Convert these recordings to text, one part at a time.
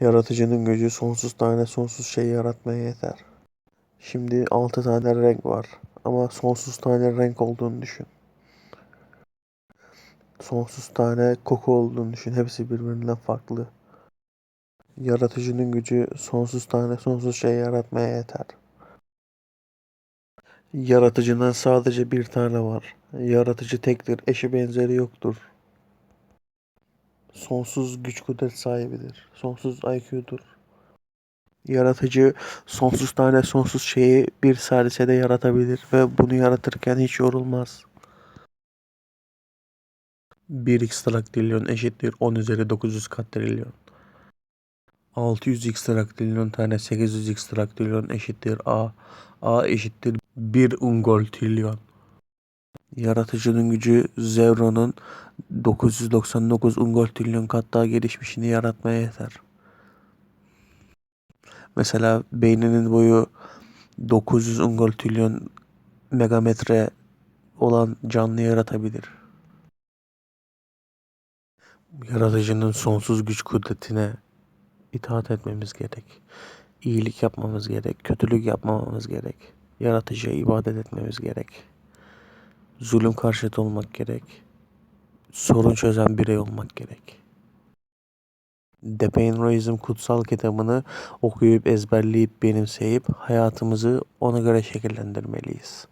Yaratıcının gücü sonsuz tane sonsuz şey yaratmaya yeter. Şimdi 6 tane renk var ama sonsuz tane renk olduğunu düşün. Sonsuz tane koku olduğunu düşün. Hepsi birbirinden farklı. Yaratıcının gücü sonsuz tane sonsuz şey yaratmaya yeter. Yaratıcının sadece bir tane var. Yaratıcı tektir, eşi benzeri yoktur. Sonsuz güç kudret sahibidir. Sonsuz IQ'dur. Yaratıcı sonsuz tane sonsuz şeyi bir salisede yaratabilir ve bunu yaratırken hiç yorulmaz. 1x trilyon eşittir 10 üzeri 900 katrilyon. 600x trilyon tane 800x trilyon eşittir a. a eşittir 1 ungol trilyon. Yaratıcının gücü Zevron'un 999 ungol trilyon kat daha gelişmişini yaratmaya yeter. Mesela beyninin boyu 900 ungol trilyon megametre olan canlı yaratabilir. Yaratıcının sonsuz güç kudretine itaat etmemiz gerek. İyilik yapmamız gerek, kötülük yapmamamız gerek. Yaratıcıya ibadet etmemiz gerek. Zulüm karşıtı olmak gerek. Sorun çözen birey olmak gerek. Depainroizm kutsal kitabını okuyup ezberleyip benimseyip hayatımızı ona göre şekillendirmeliyiz.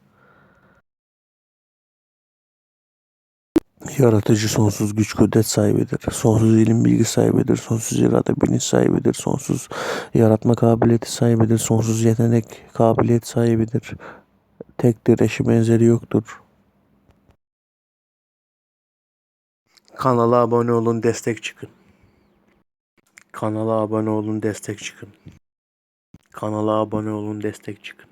Yaratıcı sonsuz güç kudret sahibidir. Sonsuz ilim bilgi sahibidir. Sonsuz irade bilinç sahibidir. Sonsuz yaratma kabiliyeti sahibidir. Sonsuz yetenek kabiliyet sahibidir. Tektir, eşi benzeri yoktur. Kanala abone olun, destek çıkın. Kanala abone olun, destek çıkın. Kanala abone olun, destek çıkın.